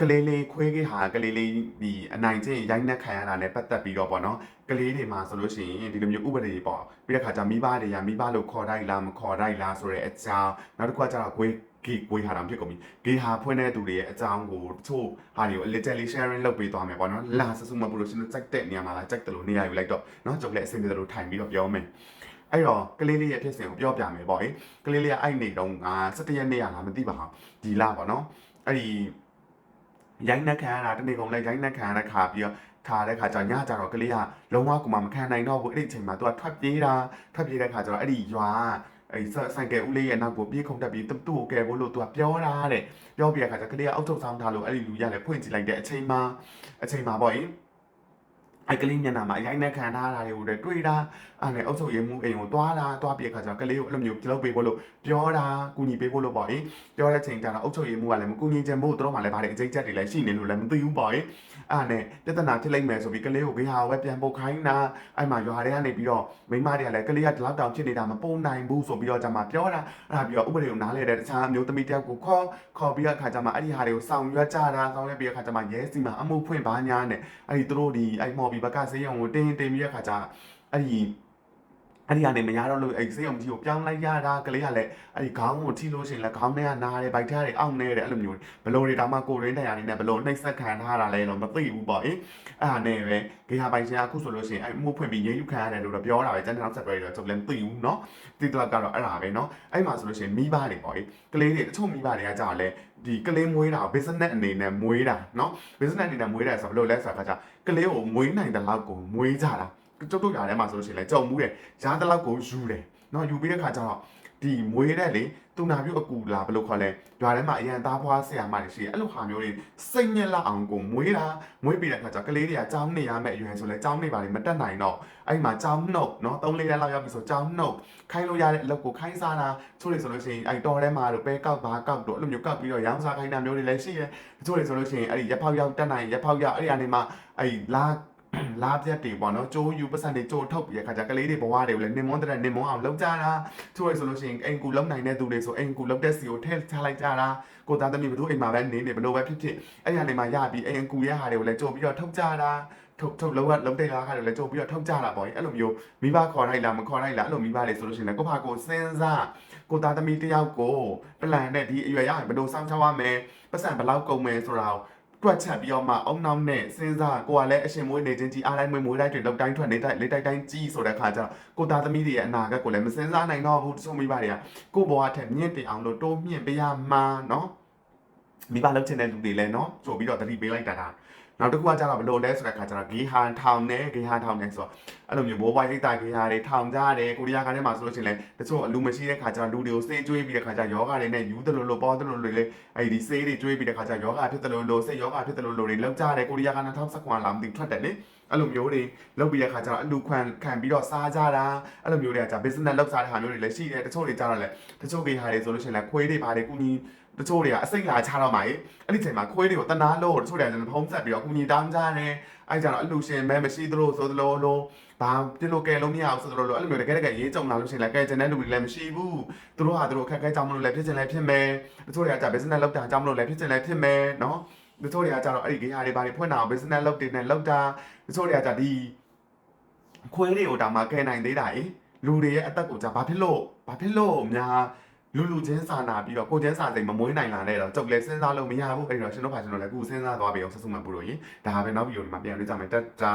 ကလေးလေးခွေးကြီးဟာကလေးလေးဒီအနိုင်ကျင့်ရိုက်နှက်ခံရတာနဲ့ပတ်သက်ပြီးတော့ပေါ့နော်ကလေးတွေမှာဆိုလို့ရှိရင်ဒီလိုမျိုးဥပဒေပေါ့ပြီးတဲ့ခါကျမိဘတွေကမိဘလို့ခေါ်တိုက်လားမခေါ်တိုက်လားဆိုတဲ့အကြောင်းနောက်တစ်ခုကကျတော့ခွေးဂေးကိုဟာတောင်ဖြစ်ကုန်ပြီဂေးဟာဖွင့်တဲ့သူတွေရဲ့အကြောင်းကိုတချို့ဟာတွေကို little sharing လုပ်ပေးသွားမယ်ပေါ့နော်လာဆဆူမပလို့ရှင်တို့စိုက်တဲ့နေရာမှာလာစိုက်တယ်လို့နေရာယူလိုက်တော့နော်ကျုပ်လည်းအဆင်ပြေတယ်လို့ထိုင်ပြီးတော့ပြောမယ်အဲ့တော့ကလေးလေးရဲ့ဖြစ်စဉ်ကိုပြောပြမယ်ပေါ့ဟင်ကလေးလေးကအဲ့နေတော့ငါ17ရက်နေ့ရလားမသိပါဘူးဒီလပေါ့နော်အဲ့ဒီ ရိုင်းနှက်ခံရတာတနေ့ကုန်လိုက်ရိုင်းနှက်ခံရတဲ့ခါပြီးတော့ထားတဲ့ခါကျညကြတော့ကလေးကလုံးဝကူမမခံနိုင်တော့ဘူးအဲ့ဒီအချိန်မှာ तू ကထွက်ပြေးတာထွက်ပြေးတဲ့ခါကျတော့အဲ့ဒီရွာအဲ့ဆိုင်ကယ်ဦးလေးရဲ့နောက်ကိုပြေးခုန်တက်ပြီးသူ့ကိုကယ်ဖို့လို့ तू ကပြောတာတဲ့ပြောပြတဲ့ခါကျကလေးကအုတ်ထုတ်ဆောင်ထားလို့အဲ့ဒီလူရလည်းဖွင့်ကြည့်လိုက်တဲ့အချိန်မှာအချိန်မှာပေါ့ရင် အဲ့ကလေးမျက်နှာမှာအရိုက်နဲ့ခံထားတာတွေကိုလည်းတွေ့တာအဲ့နဲ့အုပ်ချုပ်ရေးမှုအိမ်ကိုတွားတာတွားပြခါကျတော့ကလေးကိုအဲ့လိုမျိုးပြုလုပ်ပေးဖို့လို့ပြောတာကူညီပေးဖို့လို့ပေါ့ရင်ပြောတဲ့ချိန်ကျတော့အုပ်ချုပ်ရေးမှုကလည်းမကူညီချင်ဖို့သူတို့မှလည်းဗါတဲ့အကျိတ်ချက်တွေလည်းရှိနေလို့လည်းမသိဘူးပေါ့ရင်အဲ့နဲ့ပြဿနာဖြစ်လိုက်မယ်ဆိုပြီးကလေးကိုဂေဟာဝဲပြန်ပုတ်ခိုင်းတာအဲ့မှာရွာတွေကနေပြီးတော့မိမတွေကလည်းကလေးကဒီလောက်တောင်ဖြစ်နေတာမပုံနိုင်ဘူးဆိုပြီးတော့じゃမှာပြောတာအဲ့ဒါပြီးတော့ဥပဒေကိုနားလဲတဲ့တခြားအမျိုးသမီးတယောက်ကိုခေါ်ခေါ်ပြီးတော့ခါကျမှအဲ့ဒီဟာတွေကိုဆောင်ရွက်ကြတာဆောင်ရွက်ပြီးတော့ခါကျမှရဲစီမှာအမှုဖွင့်ပါညာနဲ့အဲ့ဒီသူတို့ဒီအဲ့မော်ဘီဘကဆေးရုံကိုတင်းတင်းပြီးတော့ခါကျအဲ့ဒီ အဲ့ဒီကနေမရတော့လို့အဲ့ဆေးရုံကြီးကိုပြောင်းလိုက်ရတာကလေးကလည်းအဲ့ဒီခေါင်းကိုထိလို့ရှိရင်လည်းခေါင်းထဲကနားတယ်ဗိုက်ထားတွေအောင့်နေတယ်အဲ့လိုမျိုးဘလို့တွေတောင်မှကိုရင်းတရားနေနဲ့ဘလို့နှိပ်စက်ခံထားတာလဲတော့မသိဘူးပေါ့အေးအဲ့ဒါနဲ့ပဲဂေဟာပိုင်ရှင်ကအခုဆိုလို့ရှိရင်အဲ့မှုဖွင့်ပြီးရေးယူခံရတယ်လို့တော့ပြောတာပဲကျန်တဲ့နောက်ဆက်တွဲတွေတော့ကျွန်တော်လည်းမသိဘူးเนาะတိတော့ကတော့အဲ့ဒါပဲเนาะအဲ့မှာဆိုလို့ရှိရင်မိဘတွေပေါ့အေးကလေးတွေတချို့မိဘတွေကကြာလဲဒီကလေးမွေးတာ business အနေနဲ့မွေးတာเนาะ business အနေနဲ့မွေးတယ်ဆိုတော့ဘယ်လိုလဲဆိုတော့ခါကျကလေးကိုမွေးနိုင်တဲ့လောက်ကိုမွေးကြတာ ကျုပ်တို့ရားထဲမှာဆိုလို့ရှိရင်လဲကြုံမှုတယ်ရားတဲ့လောက်ကိုယူတယ်เนาะယူပြီးတဲ့ခါကျတော့ဒီမွေးတဲ့လေသူနာပြုတ်အကူလာဘယ်လိုခေါ်လဲရွာထဲမှာအရန်သားဖွားဆရာမတွေရှိတယ်အဲ့လိုဟာမျိုးတွေစိတ်ညစ်လောက်အောင်ကိုမွေးတာမွေးပြီးတဲ့ခါကျကလေးတွေကကြောင်းနေရမယ့်အရွယ်ဆိုလဲကြောင်းနေပါလေမတက်နိုင်တော့အဲ့မှာကြောင်းနှုတ်เนาะ3လေးတန်းလောက်ရောက်ပြီဆိုကြောင်းနှုတ်ခိုင်းလို့ရတဲ့အလုပ်ကိုခိုင်းစားတာချို့တွေဆိုလို့ရှိရင်အဲ့တော်ထဲမှာတော့ပဲကောက်ဘာကောက်တော့အဲ့လိုမျိုးကောက်ပြီးတော့ရောင်းစားခိုင်းတာမျိုးတွေလည်းရှိတယ်ချို့တွေဆိုလို့ရှိရင်အဲ့ဒီရက်ဖောက်ရောက်တက်နိုင်ရက်ဖောက်ရောက်အဲ့ဒီအနေမှာအဲ့လာ လာပြတ်တွေပေါ့နော်ကျိုးယူပတ်စံတွေကျိုးထုတ်ပြီးတဲ့ခါကျကလေးတွေဘဝတွေကိုလည်းနင်မွန်းတဲ့နင်မွန်းအောင်လုပ်ကြတာချို့ရဆိုလို့ရှိရင်အိမ်ကူလုံနိုင်တဲ့သူတွေဆိုအိမ်ကူလုံတဲ့စီကိုထည့်ချလိုက်ကြတာကိုသားသမီးဘသူအိမ်မှာပဲနေနေဘလို့ပဲဖြစ်ဖြစ်အဲ့ဒီအနေမှာရပြီးအိမ်ကူရဲ့ဟာတွေကိုလည်းကြိုပြီးတော့ထုတ်ကြတာထုတ်ထုတ်လုံးဝလုံးတဲ့ဟာတွေလည်းကြိုပြီးတော့ထုတ်ကြတာပေါ့အဲ့လိုမျိုးမိဘခေါ်လိုက်လားမခေါ်လိုက်လားအဲ့လိုမိဘတွေဆိုလို့ရှိရင်လည်းကိုဖာကိုစဉ်းစားကိုသားသမီးတယောက်ကိုပလန်နဲ့ဒီအရွယ်ရရင်ဘယ်လိုစောင့်ချောက်ရမယ်ပတ်စံဘယ်လောက်ကုန်မယ်ဆိုတာကို တွက်ချက်ပြီးတော့မှအုံနောက်နဲ့စဉ်းစားကိုကလည်းအရှင်မွေးနေချင်းကြီးအားတိုင်းမွေးမွေးတိုင်းတွေလောက်တိုင်းထွက်နေတိုင်းလေးတိုင်းတိုင်းကြီးဆိုတဲ့ခါကျတော့ကိုသားသမီးတွေရဲ့အနာဂတ်ကိုလည်းမစဉ်းစားနိုင်တော့ဘူးတချို့မိဘတွေကကိုဘဝထက်မြင့်တင်အောင်လို့တိုးမြင့်ပေးရမှာနော်မိဘလောက်ချင်တဲ့လူတွေလည်းနော်ကြိုပြီးတော့တတိပေးလိုက်တာဒါ နောက်တစ်ခုကကျတော့ဘလို့လဲဆိုတဲ့ခါကျတော့ဂေဟန်ထောင်နဲ့ဂေဟန်ထောင်နဲ့ဆိုတော့အဲ့လိုမျိုးဘိုးဘွားရိတ်တာဂေဟာတွေထောင်ကြတယ်ကိုရီးယားကထဲမှာဆိုလို့ရှိရင်လည်းတချို့အလူမရှိတဲ့ခါကျတော့လူတွေကိုစေးကျွေးပြီးတဲ့ခါကျယောဂတွေနဲ့ယူတယ်လို့လို့ပေါ်တယ်လို့လို့လေအဲ့ဒီစေးတွေကျွေးပြီးတဲ့ခါကျယောဂဖြစ်တယ်လို့လို့စိတ်ယောဂဖြစ်တယ်လို့လို့တွေလောက်ကြတယ်ကိုရီးယားက2019လာမသိထွက်တယ်လေအဲ့လိုမျိုးတွေလောက်ပြီးတဲ့ခါကျတော့အလူခံခံပြီးတော့စားကြတာအဲ့လိုမျိုးတွေကကြာ business လောက်စားတဲ့ဟာမျိုးတွေလည်းရှိတယ်တချို့တွေကြတော့လည်းတချို့ဂေဟာတွေဆိုလို့ရှိရင်လည်းခွေးတွေပါတယ်ကုညီ တချို့တွေကအစိတ်လာချတော့မှာလေအဲ့ဒီချိန်မှာခွေးတွေကိုတနာလို့တချို့တွေကလည်းဖုံးဆက်ပြီးတော့ကုညီတောင်းကြတယ်အဲ့ကြတော့အလူရှင်မဲမရှိသလိုဆိုသလိုလိုဘာပြလို့ကဲလုံးမရအောင်ဆိုသလိုလိုအဲ့လိုမျိုးတကယ်တကယ်ရေးကြုံလာလို့ရှိရင်လည်းကဲကျန်တဲ့လူတွေလည်းမရှိဘူးသူတို့ဟာသူတို့အခက်အခဲကြောင့်မလို့လည်းဖြစ်ချင်လည်းဖြစ်မယ်တချို့တွေကကြာ business လောက်တာကြောင့်မလို့လည်းဖြစ်ချင်လည်းဖြစ်မယ်နော်တချို့တွေကကြာတော့အဲ့ဒီဂေဟာတွေဘာတွေဖွင့်တာ business လုပ်တင်နဲ့လောက်တာတချို့တွေကကြာဒီခွေးတွေကိုတောင်မှကဲနိုင်သေးတာ ਈ လူတွေရဲ့အသက်ကိုကြာဘာဖြစ်လို့ဘာဖြစ်လို့များ လူလူချင်းစာနာပြီးတော့ကိုချင်းစာစိမ်မမွေးနိုင်လာတဲ့တော့ကြုတ်လဲစဉ်းစားလို့မရဘူးအဲ့တော့ရှင်တို့ဖာရှင်တို့လည်းအခုစဉ်းစားသွားပြီအောင်ဆက်စုမှပူလို့ရင်ဒါပဲနောက်ဗီဒီယိုဒီမှာပြန်တွေ့ကြမယ်တက်တာ